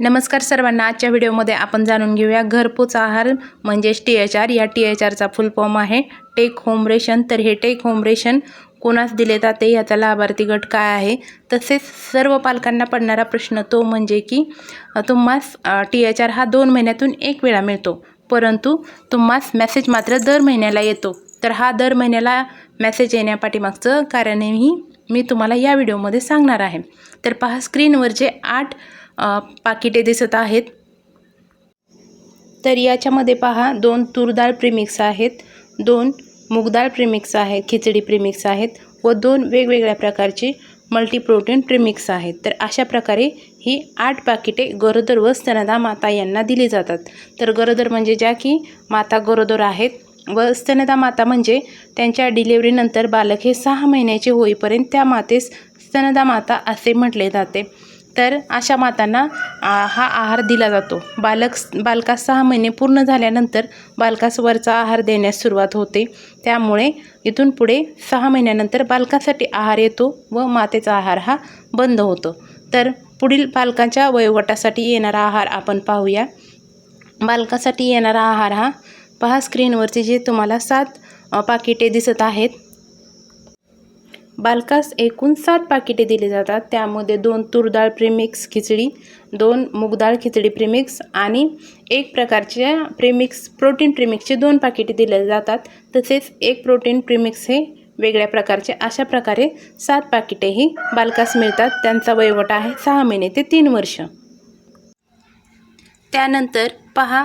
नमस्कार सर्वांना आजच्या व्हिडिओमध्ये आपण जाणून घेऊया घरपोच आहार म्हणजेच टी एच आर या टी एच आरचा फुल फॉर्म आहे टेक होम रेशन. तर हे टेक होम रेशन कोणास दिले जाते याचा लाभार्थी गट काय आहे? तसेच सर्व पालकांना पडणारा प्रश्न तो म्हणजे की तुम्हास टी एच आर हा दोन महिन्यातून एक वेळा मिळतो परंतु तुम्हास मेसेज मात्र दर महिन्याला येतो. तर हा दर महिन्याला मेसेज येण्यापाठीमागचं कारणही मी तुम्हाला या व्हिडिओमध्ये सांगणार आहे. तर पहा स्क्रीनवर जे आठ पाकिटे दिसत आहेत. तर याच्यामध्ये पहा दोन तूरडाळ प्रिमिक्स आहेत दोन मुगडाळ प्रिमिक्स आहेत खिचडी प्रिमिक्स आहेत व दोन वेगवेगळ्या प्रकारची मल्टीप्रोटीन प्रिमिक्स आहेत. तर अशा प्रकारे ही आठ पाकिटे गरोदर व स्तनदा माता यांना दिली जातात. तर गरोदर म्हणजे ज्या की माता गरोदर आहेत व स्तनदा माता म्हणजे त्यांच्या डिलिव्हरीनंतर बालक हे सहा महिन्याचे होईपर्यंत त्या मातेस स्तनदा माता असे म्हटले जाते. तर अशा मातांना हा आहार दिला जातो. बालक बालकास सहा महिने पूर्ण झाल्यानंतर बालकास वरचा आहार देण्यास सुरुवात होते. त्यामुळे इथून पुढे सहा महिन्यानंतर बालकासाठी आहार येतो व मातेचा आहार हा बंद होतो. तर पुढील बालकांच्या वयोगटासाठी येणारा आहार आपण पाहूया. बालकासाठी येणारा आहार हा पहा स्क्रीनवरती जे तुम्हाला सात पाकिटे दिसत आहेत. बालकास एकूण सात पाकिटे दिली जातात. त्यामध्ये दोन तूरडाळ प्रीमिक्स खिचडी दोन मूगडाळ खिचडी प्रीमिक्स आणि एक प्रकारच्या प्रीमिक्स प्रोटीन प्रीमिक्सचे दोन पाकिटे दिले जातात. तसेच एक प्रोटीन प्रीमिक्स हे वेगळ्या प्रकारचे अशा प्रकारे सात पाकिटेही बालकास मिळतात. त्यांचा वयोगट आहे सहा महिने ते तीन वर्ष. त्यानंतर पहा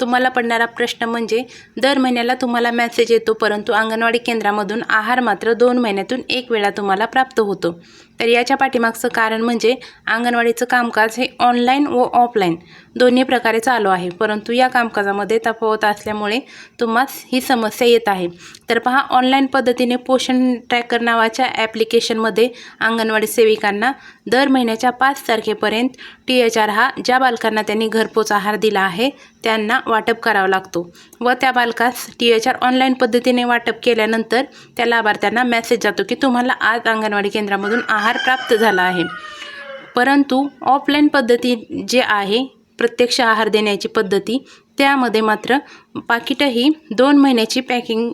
तुम्हाला पडणारा प्रश्न म्हणजे दर महिन्याला तुम्हाला मॅसेज येतो परंतु अंगणवाडी केंद्रामधून आहार मात्र दोन महिन्यातून एक वेळा तुम्हाला प्राप्त होतो. तर याच्या पाठीमागचं कारण म्हणजे अंगणवाडीचं कामकाज हे ऑनलाईन व ऑफलाईन दोन्ही प्रकारे चालू आहे. परंतु या कामकाजामध्ये तफावत असल्यामुळे तुम्हास ही समस्या येत आहे. तर पहा ऑनलाईन पद्धतीने पोषण ट्रॅकर नावाच्या ॲप्लिकेशनमध्ये अंगणवाडी सेविकांना दर महिन्याच्या पाच तारखेपर्यंत टी एच आर हा ज्या बालकांना त्यांनी घरपोच आहार दिला आहे त्यांना वाटप करावा लागतो व त्या बालकास टी एच आर ऑनलाईन पद्धतीने वाटप केल्यानंतर त्या लाभार्थ्यांना मेसेज जातो की तुम्हाला आज अंगणवाडी केंद्रामधून आहार प्राप्त झाला आहे. परंतु ऑफलाईन पद्धती जे आहे प्रत्यक्ष आहार देण्याची पद्धती त्यामध्ये मात्र पाकिटं ही दोन महिन्याची पॅकिंग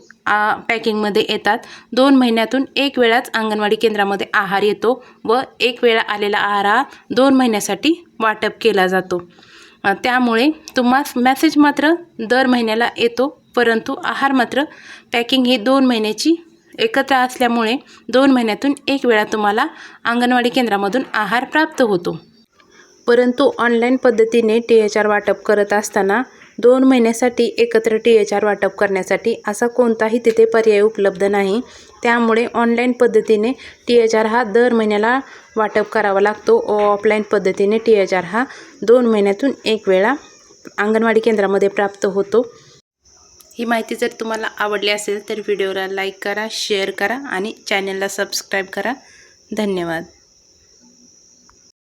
पॅकिंगमध्ये येतात. दोन महिन्यातून एक वेळाच अंगणवाडी केंद्रामध्ये आहार येतो व एक वेळा आलेला आहार हा दोन महिन्यासाठी वाटप केला जातो. त्यामुळे तुम्हास मॅसेज मात्र दर महिन्याला येतो परंतु आहार मात्र पॅकिंग ही दोन महिन्याची एकत्र असल्यामुळे दोन महिन्यातून एक वेळा तुम्हाला अंगणवाडी केंद्रामधून आहार प्राप्त होतो. परंतु ऑनलाईन पद्धतीने टी एच आर वाटप करत असताना दोन महिन्यासाठी एकत्र टी एच आर वाटप करण्यासाठी असा कोणताही तिथे पर्याय उपलब्ध नाही. त्यामुळे ऑनलाईन पद्धतीने टी एच आर हा दर महिन्याला वाटप करावा लागतो. व ऑफलाईन पद्धतीने टी एच आर हा दोन महिन्यातून एक वेळा अंगणवाडी केंद्रामध्ये प्राप्त होतो. ही माहिती जर तुम्हाला आवडली असेल तर व्हिडिओला लाईक करा शेअर करा आणि चॅनलला सबस्क्राईब करा. धन्यवाद.